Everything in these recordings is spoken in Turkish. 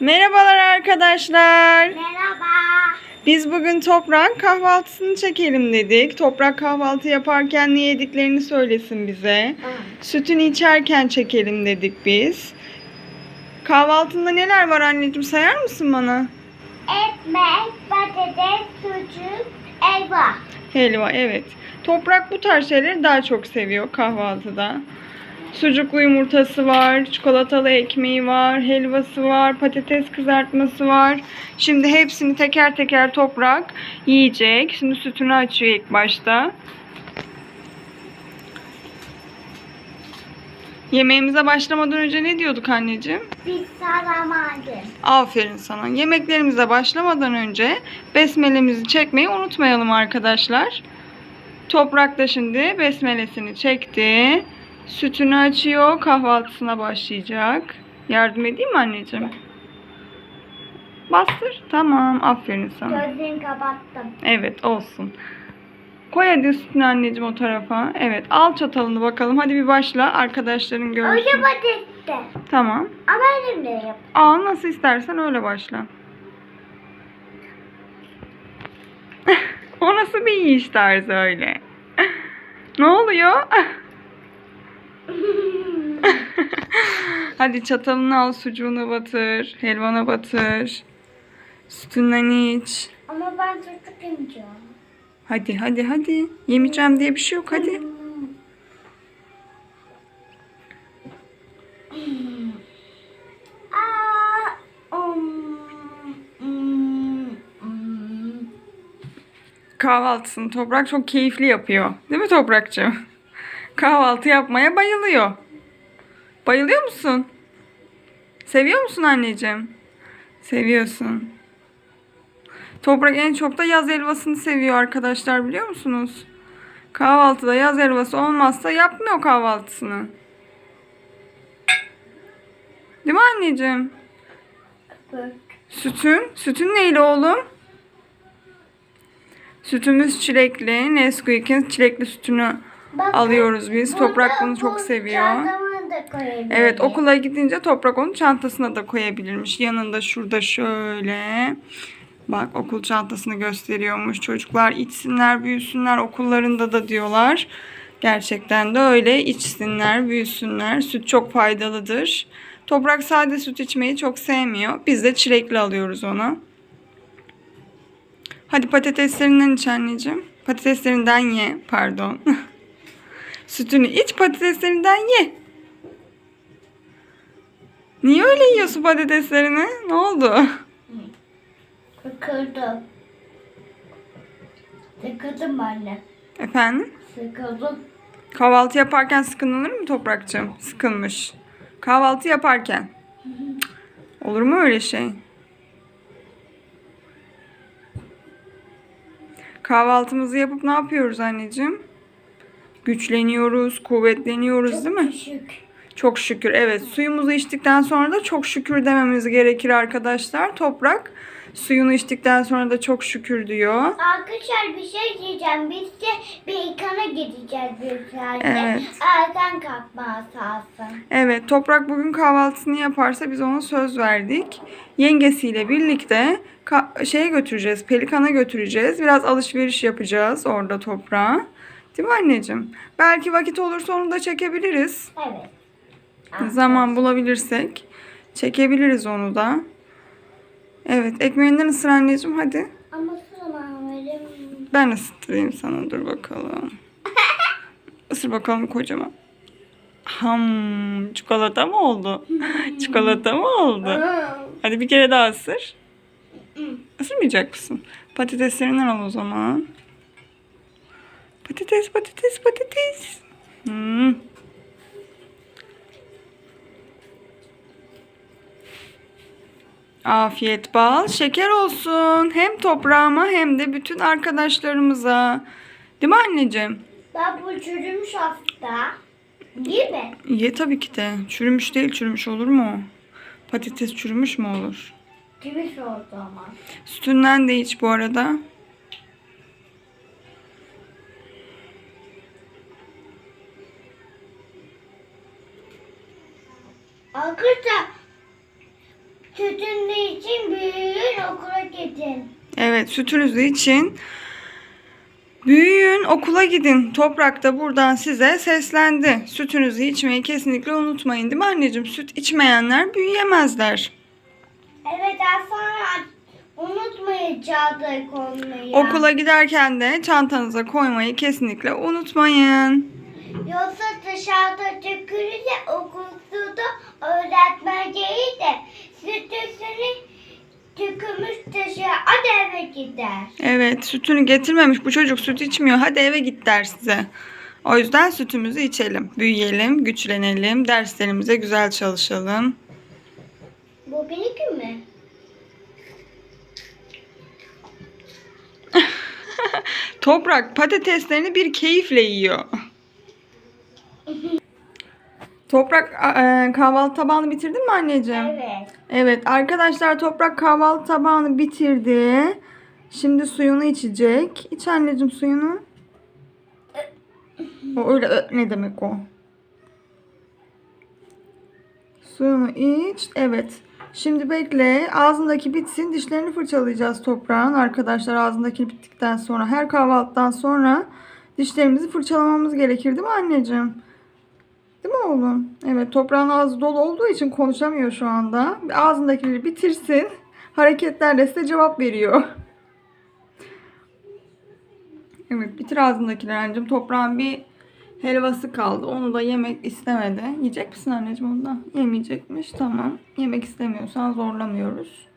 Merhabalar arkadaşlar. Merhaba. Biz bugün Toprak kahvaltısını çekelim dedik. Toprak kahvaltı yaparken ne yediklerini söylesin bize. Sütünü içerken çekelim dedik biz. Kahvaltında neler var anneciğim sayar mısın bana? Ekmek, patates, sucuk, elma. Helva evet. Toprak bu tarz şeyleri daha çok seviyor kahvaltıda. Sucuklu yumurtası var, çikolatalı ekmeği var, helvası var, patates kızartması var. Şimdi hepsini teker teker toprak yiyecek. Şimdi sütünü açıyor ilk başta. Yemeğimize başlamadan önce ne diyorduk anneciğim? Salamadı. Aferin sana. Yemeklerimize başlamadan önce besmelemizi çekmeyi unutmayalım arkadaşlar. Toprak da şimdi besmelesini çekti. Sütünü açıyor. Kahvaltısına başlayacak. Yardım edeyim mi anneciğim? Bastır. Tamam. Aferin sana. Gözlerimi kapattım. Evet olsun. Koy hadi sütünü anneciğim o tarafa. Evet al çatalını bakalım. Hadi bir başla. Arkadaşların görsün. Önce patateste. Tamam. Ama elimle yap. Al nasıl istersen öyle başla. o nasıl bir yiyiş tarzı öyle? ne oluyor? Hadi çatalını al, sucuğunu batır, helvana batır. Sütünden iç. Ama ben çocuk yemeyeceğim. Hadi hadi hadi. Yemeyeceğim diye bir şey yok hadi. Aa. Kahvaltısını Toprak çok keyifli yapıyor. Değil mi Toprakçığım? Kahvaltı yapmaya bayılıyor. Bayılıyor musun? Seviyor musun anneciğim? Seviyorsun. Toprak en çok da yaz helvasını seviyor arkadaşlar biliyor musunuz? Kahvaltıda yaz helvası olmazsa yapmıyor kahvaltısını. Değil mi anneciğim? Sütün? Sütün neyle oğlum? Sütümüz çilekli. Nesquik'in çilekli sütünü Bak, alıyoruz biz. Toprak bunu çok seviyor. Evet okula gidince Toprak onu çantasına da koyabilirmiş. Yanında şurada şöyle. Bak okul çantasını gösteriyormuş. Çocuklar içsinler, büyüsünler okullarında da diyorlar. Gerçekten de öyle. içsinler, büyüsünler. Süt çok faydalıdır. Toprak sade süt içmeyi çok sevmiyor. Biz de çilekli alıyoruz ona. Hadi patateslerinden iç anneciğim. Patateslerinden ye. Pardon. Sütünü iç patateslerinden ye. Niye öyle yiyorsun patateslerini? Ne oldu? Sıkıldım. Sıkıldım anne. Efendim? Sıkıldım. Kahvaltı yaparken sıkılır mı Toprakçığım? Sıkılmış. Kahvaltı yaparken. Olur mu öyle şey? Kahvaltımızı yapıp ne yapıyoruz anneciğim? Güçleniyoruz, kuvvetleniyoruz değil mi? Küçük. Çok şükür evet. Suyumuzu içtikten sonra da çok şükür dememiz gerekir arkadaşlar. Toprak suyunu içtikten sonra da çok şükür diyor. Arkadaşlar bir şey diyeceğim. Biz de bir ikana gideceğiz bir. Evet. Erken kalkma sağsın. Evet, Toprak bugün kahvaltısını yaparsa biz ona söz verdik. Yengesiyle birlikte şeye götüreceğiz, Pelikan'a götüreceğiz. Biraz alışveriş yapacağız orada toprağa. Değil mi anneciğim? Belki vakit olursa onu da çekebiliriz. Evet. Zaman bulabilirsek çekebiliriz onu da. Evet, ekmeğinden ısır anneciğim hadi. Ama verim. Ben ısıtayım sana dur bakalım. Isır bakalım kocaman. Ham, çikolata mı oldu? çikolata mı oldu? Hadi bir kere daha ısır. Isırmayacak mısın? Patateslerinden al o zaman. Patates, patates, patates. Hmm. Afiyet bal, şeker olsun. Hem toprağıma hem de bütün arkadaşlarımıza. Değil mi anneciğim? Ben bu çürümüş hafta. Değil mi? Ye tabii ki de. Çürümüş değil, çürümüş olur mu? Patates çürümüş mü olur? Çürümüş oldu ama. Sütünden de iç bu arada. Arkadaşlar Sütünü için büyüğün okula gidin. Evet sütünüzü için büyüyün okula gidin. Toprak da buradan size seslendi. Sütünüzü içmeyi kesinlikle unutmayın değil mi anneciğim? Süt içmeyenler büyüyemezler. Evet daha sonra unutmayın çağda koymayı. Okula giderken de çantanıza koymayı kesinlikle unutmayın. Yoksa dışarıda tükürürse eve gider. Evet sütünü getirmemiş bu çocuk süt içmiyor. Hadi eve git der size. O yüzden sütümüzü içelim. Büyüyelim, güçlenelim, derslerimize güzel çalışalım. Bu benimki mi? Toprak patateslerini bir keyifle yiyor. Toprak e, kahvaltı tabağını bitirdin mi anneciğim? Evet. Evet arkadaşlar Toprak kahvaltı tabağını bitirdi. Şimdi suyunu içecek. İç anneciğim suyunu. O öyle ö- ne demek o? Suyunu iç. Evet. Şimdi bekle. Ağzındaki bitsin. Dişlerini fırçalayacağız toprağın. Arkadaşlar ağzındaki bittikten sonra her kahvaltıdan sonra dişlerimizi fırçalamamız gerekir değil mi anneciğim? Değil mi oğlum? Evet toprağın ağzı dolu olduğu için konuşamıyor şu anda. Ağzındakileri bitirsin. Hareketlerle size cevap veriyor. Evet bitir ağzındakileri anneciğim. Toprağın bir helvası kaldı. Onu da yemek istemedi. Yiyecek misin anneciğim onu da? Yemeyecekmiş. Tamam. Yemek istemiyorsan zorlamıyoruz.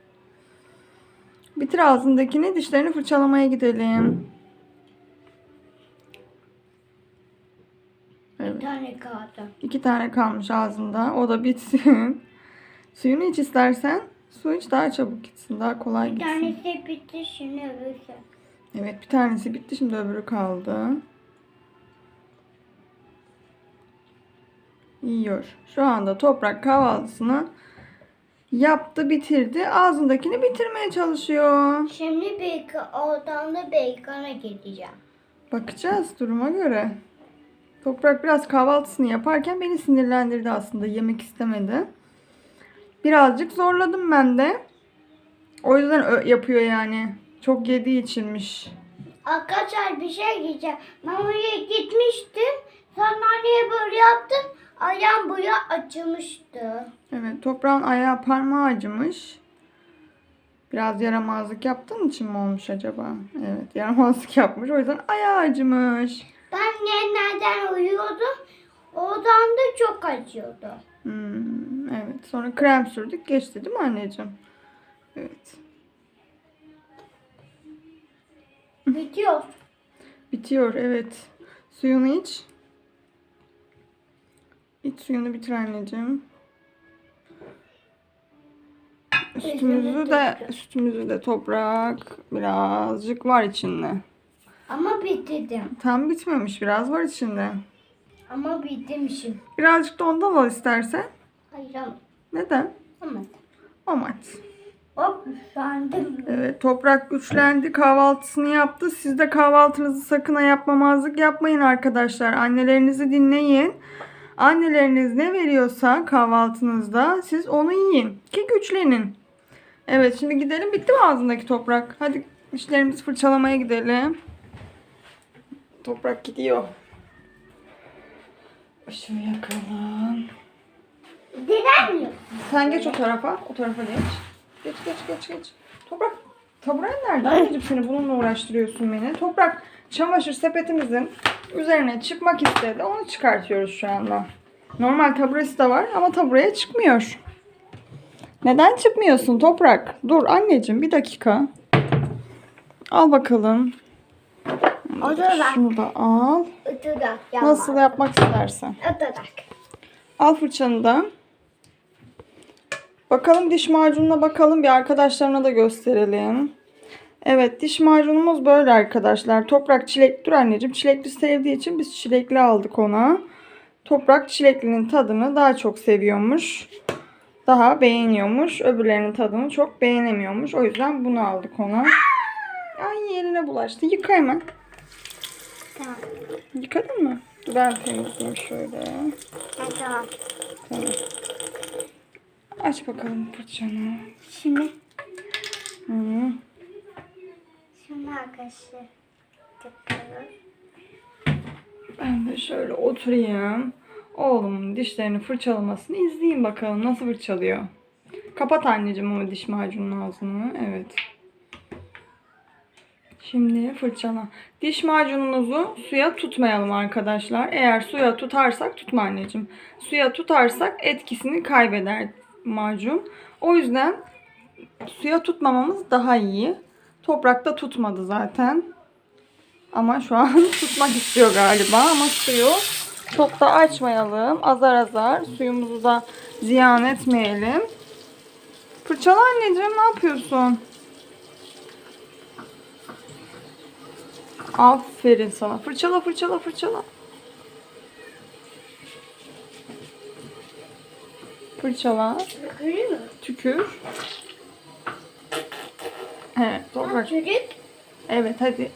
Bitir ağzındakini dişlerini fırçalamaya gidelim. Evet. Bir tane kaldı. İki tane kalmış ağzında. O da bitsin. Suyunu iç istersen. Su iç daha çabuk gitsin. Daha kolay Bir gitsin. tanesi bitti şimdi öbürsü. Evet bir tanesi bitti. Şimdi öbürü kaldı. Yiyor. Şu anda toprak kahvaltısını yaptı bitirdi. Ağzındakini bitirmeye çalışıyor. Şimdi bir oradan da bacona gideceğim. Bakacağız duruma göre. Toprak biraz kahvaltısını yaparken beni sinirlendirdi aslında. Yemek istemedi. Birazcık zorladım ben de. O yüzden yapıyor yani. Çok yediği içinmiş. Arkadaşlar bir şey diyeceğim. Ben oraya gitmiştim. Sandalyeye böyle yaptım. Ayağım buraya açılmıştı. Evet toprağın ayağı parmağı acımış. Biraz yaramazlık yaptığın için mi olmuş acaba? Evet yaramazlık yapmış. O yüzden ayağı acımış. Ben yerlerden uyuyordum. Oradan da çok acıyordu. Hmm, evet sonra krem sürdük geçti değil mi anneciğim? Evet. Bitiyor. Bitiyor evet. Suyunu iç. İç suyunu bitir anneciğim. Sütümüzü de sütümüzü de toprak birazcık var içinde. Ama bitirdim. Tam bitmemiş biraz var içinde. Ama bitirmişim. Birazcık da ondan al istersen. Hayır ama. Neden? Ama. Amat. Hop sandım. Evet toprak güçlendi kahvaltısını yaptı. Siz de kahvaltınızı sakın ha yapmamazlık yapmayın arkadaşlar. Annelerinizi dinleyin. Anneleriniz ne veriyorsa kahvaltınızda siz onu yiyin ki güçlenin. Evet şimdi gidelim. Bitti mi ağzındaki toprak? Hadi dişlerimizi fırçalamaya gidelim. Toprak gidiyor. Işığı yakalım. Direnmiyor. Sen geç o tarafa. O tarafa geç. Geç geç geç geç. Toprak taburen nerede? Anneciğim seni bununla uğraştırıyorsun beni. Toprak çamaşır sepetimizin üzerine çıkmak istedi. Onu çıkartıyoruz şu anda. Normal taburesi de var ama tabureye çıkmıyor. Neden çıkmıyorsun Toprak? Dur anneciğim bir dakika. Al bakalım. Oturak. Şunu da al. Oturak. Nasıl yapmak istersen. Oturak. Al fırçanı da. Bakalım diş macununa bakalım bir arkadaşlarına da gösterelim. Evet diş macunumuz böyle arkadaşlar. Toprak çilek dur anneciğim. Çilekli sevdiği için biz çilekli aldık ona. Toprak çileklinin tadını daha çok seviyormuş. Daha beğeniyormuş. Öbürlerinin tadını çok beğenemiyormuş. O yüzden bunu aldık ona. Ay yerine bulaştı. Yıka hemen. Tamam. Yıkadın mı? Dur ben temizleyeyim şöyle. Tamam. Tamam. Aç bakalım fırçanı. Şimdi Hı. şimdi arkadaşlar. Ben de şöyle oturayım. Oğlumun dişlerini fırçalamasını izleyeyim bakalım nasıl fırçalıyor. Kapat anneciğim ama diş macunun ağzını. Evet. Şimdi fırçala. Diş macununuzu suya tutmayalım arkadaşlar. Eğer suya tutarsak tutma anneciğim. Suya tutarsak etkisini kaybeder macun. O yüzden suya tutmamamız daha iyi. Toprakta tutmadı zaten. Ama şu an tutmak istiyor galiba ama suyu çok da açmayalım. Azar azar suyumuzu da ziyan etmeyelim. Fırçala anneciğim ne yapıyorsun? Aferin sana. Fırçala fırçala fırçala. Fırçala. Görüyor musun? Tükür. Evet toprak. Çocuk Evet hadi.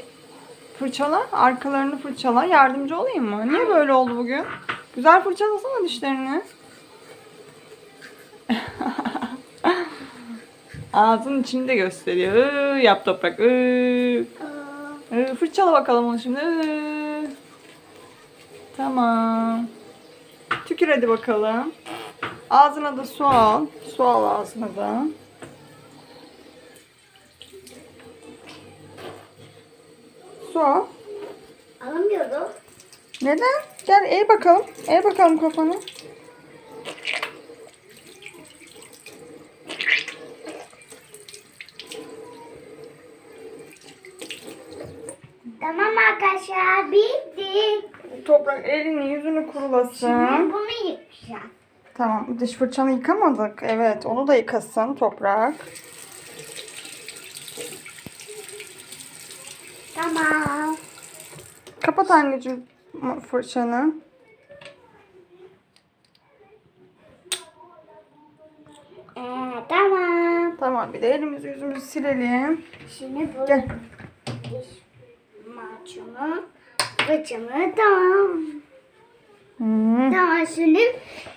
Fırçala. Arkalarını fırçala. Yardımcı olayım mı? Niye böyle oldu bugün? Güzel fırçalasana dişlerini. Ağzın içini de gösteriyor. Iı, yap toprak. Iı. Iı, fırçala bakalım onu şimdi. Iı. Tamam. Tükür hadi bakalım. Ağzına da su al. Su al ağzına da. Su al. alamıyorum. Neden? Gel eğ bakalım. Eğ bakalım kafanı. Tamam arkadaşlar bitti. Toprak elini yüzünü kurulasın. Şimdi bunu. Tamam diş fırçanı yıkamadık. Evet onu da yıkasın toprak. Tamam. Kapat anneciğim fırçanı. Ee, tamam. Tamam bir de elimizi yüzümüzü silelim. Şimdi bu Gel. diş macunu fırçamı tamam. Hmm. Tamam şimdi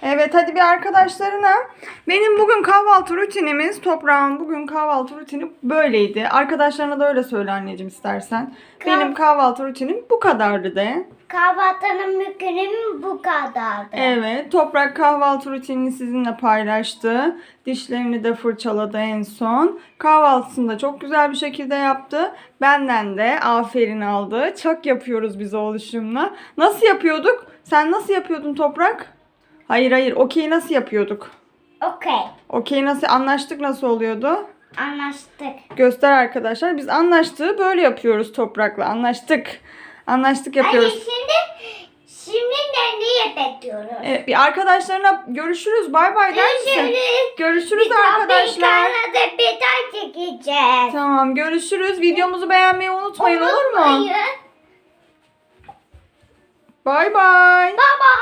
Evet hadi bir arkadaşlarına. Benim bugün kahvaltı rutinimiz, toprağın bugün kahvaltı rutini böyleydi. Arkadaşlarına da öyle söyle anneciğim istersen. Kah- Benim kahvaltı rutinim bu kadardı de. kahvaltının mükemmeli bu kadardı. Evet, Toprak kahvaltı rutinini sizinle paylaştı. Dişlerini de fırçaladı en son. Kahvaltısını da çok güzel bir şekilde yaptı. Benden de aferin aldı. Çok yapıyoruz biz oluşumla. Nasıl yapıyorduk? Sen nasıl yapıyordun Toprak? Hayır hayır, okey nasıl yapıyorduk? Okey. Okey nasıl anlaştık nasıl oluyordu? Anlaştık. Göster arkadaşlar. Biz anlaştığı böyle yapıyoruz Toprak'la. Anlaştık. Anlaştık Hayır yapıyoruz. şimdi şimdi ne niye bekliyoruz? Evet, bir arkadaşlarına görüşürüz. Bay bay der misin? Görüşürüz. Görüşürüz Bir arkadaşlar. Bir tane de daha çekeceğiz. Tamam görüşürüz. Videomuzu beğenmeyi unutmayın olur mu? Unutmayın. Bay bay. Baba